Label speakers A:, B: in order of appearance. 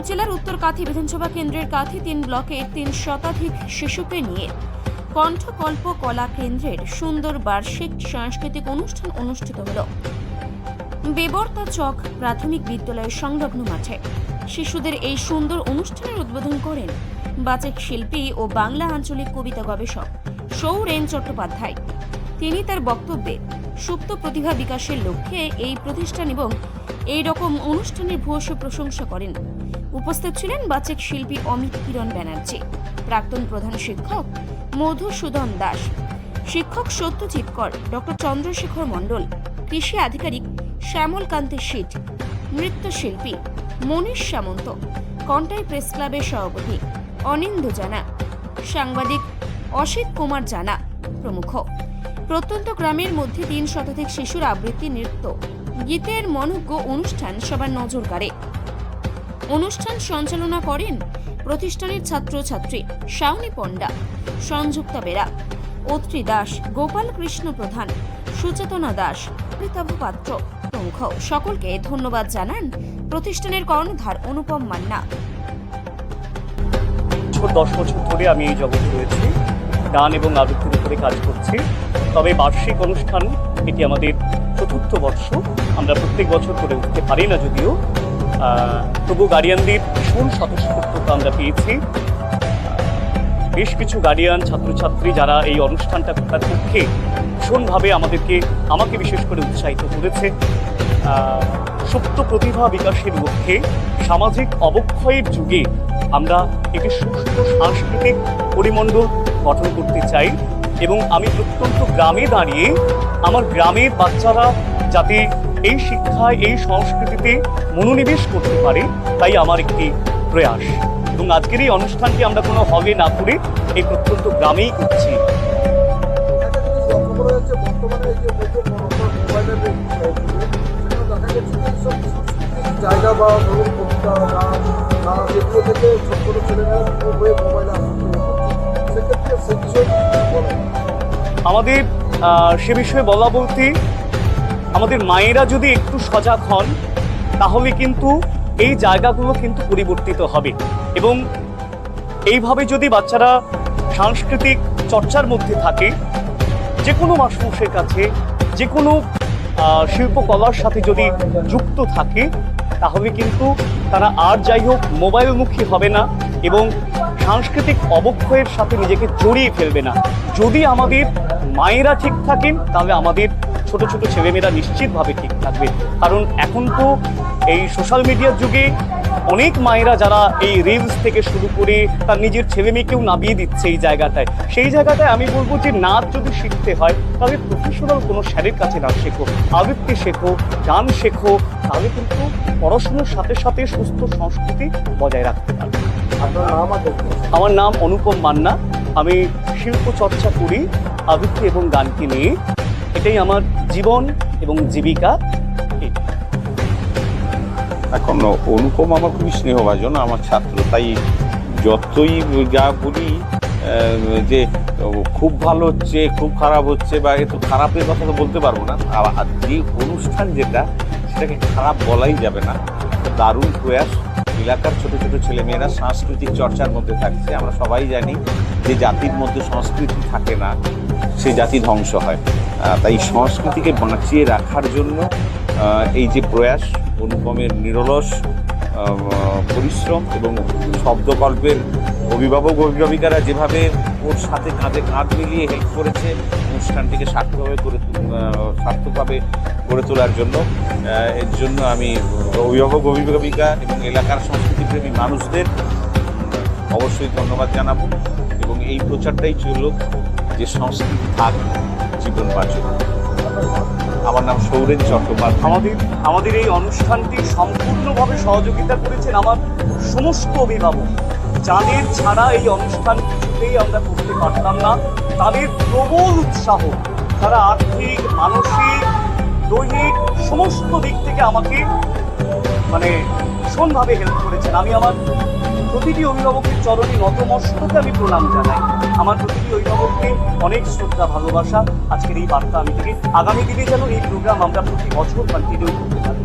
A: মেদিনীপুর জেলার উত্তর কাথি বিধানসভা কেন্দ্রের কাথি তিন ব্লকের তিন শতাধিক শিশুকে নিয়ে কণ্ঠকল্প কলা কেন্দ্রের সুন্দর বার্ষিক সাংস্কৃতিক অনুষ্ঠান অনুষ্ঠিত হল। বেবর্তা চক প্রাথমিক বিদ্যালয়ের সংলগ্ন মাঠে শিশুদের এই সুন্দর অনুষ্ঠানের উদ্বোধন করেন বাচক শিল্পী ও বাংলা আঞ্চলিক কবিতা গবেষক সৌরেন চট্টোপাধ্যায়। তিনি তার বক্তব্যে সুপ্ত প্রতিভা বিকাশের লক্ষ্যে এই প্রতিষ্ঠান এবং এই রকম অনুষ্ঠানের ভূয়সী প্রশংসা করেন। উপস্থিত ছিলেন বাচক শিল্পী অমিত কিরণ ব্যানার্জি, প্রাক্তন প্রধান শিক্ষক মধুসূদন দাস, শিক্ষক সত্যজিৎ কর, ডক্টর চন্দ্রশেখর মণ্ডল, কৃষি আধিকারিক শ্যামল কান্তি শীট নৃত্যশিল্পী মনীষ সামন্ত, কন্টাই প্রেস ক্লাবের সভাপতি অনিন্দ জানা, সাংবাদিক অসিত কুমার জানা প্রমুখ। প্রত্যন্ত গ্রামের মধ্যে তিন শতাধিক শিশুর আবৃত্তি নৃত্য, গীতের মনোজ্ঞ অনুষ্ঠান সবার নজর কাড়ে। অনুষ্ঠান সঞ্চালনা করেন প্রতিষ্ঠানের ছাত্রছাত্রী শাওনি পণ্ডা, সংযুক্তা বেরা, অত্রি দাস, গোপাল কৃষ্ণ প্রধান, সুচেতনা দাস অমিতাভ পাত্র প্রমুখ সকলকে ধন্যবাদ জানান প্রতিষ্ঠানের কর্ণধার অনুপম মান্না।
B: দশ বছর ধরে আমি এই জগতে রয়েছি। গান এবং আবৃত্তির উপরে কাজ করছি। তবে বার্ষিক অনুষ্ঠান, এটি আমাদের চতুর্থ বর্ষ। আমরা প্রত্যেক বছর করে উঠতে পারি না যদিও। তবু গার্ডিয়ানদের ভীষণ স্বতঃস্ফূর্ততা আমরা পেয়েছি। বেশ কিছু গার্ডিয়ান, ছাত্রছাত্রী যারা এই অনুষ্ঠানটা করার পক্ষে ভীষণভাবে আমাদেরকে, আমাকে বিশেষ করে উৎসাহিত করেছে। সুপ্ত প্রতিভা বিকাশের লক্ষ্যে সামাজিক অবক্ষয়ের যুগে আমরা একটি সুস্থ সাংস্কৃতিক পরিমণ্ডল গঠন করতে চাই। এবং আমি প্রত্যন্ত গ্রামে দাঁড়িয়ে আমার গ্রামের বাচ্চারা যাতে এই শিক্ষায়, এই সংস্কৃতিতে মনোনিবেশ করতে পারে, তাই আমার একটি প্রয়াস। এবং আজকের এই অনুষ্ঠানটি আমরা কোনো হলে না করে এই প্রত্যন্ত গ্রামেই করছি।
C: জায়গা বা ধরুন কবিতা গান থেকে ছোট হয়ে সেক্ষেত্রে সে বিষয়ে
B: আমাদের সে বিষয়ে বলা বলতে আমাদের মায়েরা যদি একটু সজাগ হন, তাহলে কিন্তু এই জায়গাগুলো কিন্তু পরিবর্তিত হবে। এবং এইভাবে যদি বাচ্চারা সাংস্কৃতিক চর্চার মধ্যে থাকে, যে কোনো মাসমুষের কাছে, যে কোনো শিল্পকলার সাথে যদি যুক্ত থাকে, তাহলে কিন্তু তারা আর যাই হোক মোবাইলমুখী হবে না এবং সাংস্কৃতিক অবক্ষয়ের সাথে নিজেকে জড়িয়ে ফেলবে না। যদি আমাদের মায়েরা ঠিক থাকেন তাহলে আমাদের ছোট ছোট ছেলেমেয়েরা নিশ্চিতভাবে ঠিক থাকবে। কারণ এখন তো এই সোশ্যাল মিডিয়ার যুগে অনেক মায়েরা যারা এই রিলস থেকে শুরু করে তার নিজের ছেলে মেয়েকেও নামিয়ে দিচ্ছে এই জায়গাটায়। সেই জায়গাটায় আমি বলব যে নাচ যদি শিখতে হয় তাহলে প্রফেশনাল কোনো স্যারের কাছে নাচ শেখো আবৃত্তি শেখো গান শেখো তাহলে কিন্তু পড়াশুনোর সাথে সাথে সুস্থ সংস্কৃতি বজায় রাখতে পারবে। আমার নাম অনুপম মান্না আমি শিল্প চর্চা করি। আবৃত্তি এবং গানকে নিয়ে এটাই আমার জীবন এবং জীবিকা।
D: এখন অনুপম আমার খুবই স্নেহভাজন, আমার ছাত্র, তাই যতই যা বলি যে খুব ভালো হচ্ছে, খুব খারাপ হচ্ছে বা এত খারাপের কথা তো বলতে পারব না, আর যে অনুষ্ঠান যেটা, সেটাকে খারাপ বলাই যাবে না। দারুণ প্রয়াস। এলাকার ছোট ছোট ছেলেমেয়েরা সাংস্কৃতিক চর্চার মধ্যে থাকছে। আমরা সবাই জানি যে জাতির মধ্যে সংস্কৃতি থাকে না, সে জাতি ধ্বংস হয়। তাই সংস্কৃতিকে বাঁচিয়ে রাখার জন্য এই যে প্রয়াস, অনুপমের নিরলস পরিশ্রম এবং শব্দকল্পের অভিভাবক অভিভাবিকারা যেভাবে ওর সাথে কাঁধে কাঁধ মিলিয়ে হেল্প করেছে। অনুষ্ঠানটিকে সার্থকভাবে করে সার্থকভাবে গড়ে তোলার জন্য। এর জন্য আমি অভিভাবক, অভিভাবিকা এবং এলাকার সংস্কৃতিপ্রেমী মানুষদের অবশ্যই ধন্যবাদ জানাব এবং এই প্রচারটাই চলুক যে সংস্কৃতি থাক জীবন বাঁচুক আমার নাম সৌরেন চট্টোপাধ্যায়।
B: আমাদের আমাদের এই অনুষ্ঠানটি সম্পূর্ণভাবে সহযোগিতা করেছেন আমার সমস্ত অভিভাবক। যাদের ছাড়া এই অনুষ্ঠান কিছুতেই আমরা করতে পারতাম না। তাদের প্রবল উৎসাহ, তারা আর্থিক, মানসিক, দৈহিক সমস্ত দিক থেকে আমাকে মানে ভীষণভাবে হেল্প করেছেন। আমি আমার প্রতিটি অভিভাবকের চরণে নতমস্তকে আমি প্রণাম জানাই। আমার প্রতিটি অভিভাবককে অনেক শ্রদ্ধা, ভালোবাসা। আজকের এই বার্তা আমি থেকে আগামী দিনে যেন এই প্রোগ্রাম আমরা প্রতি বছর কন্টিনিউ করতে পারি।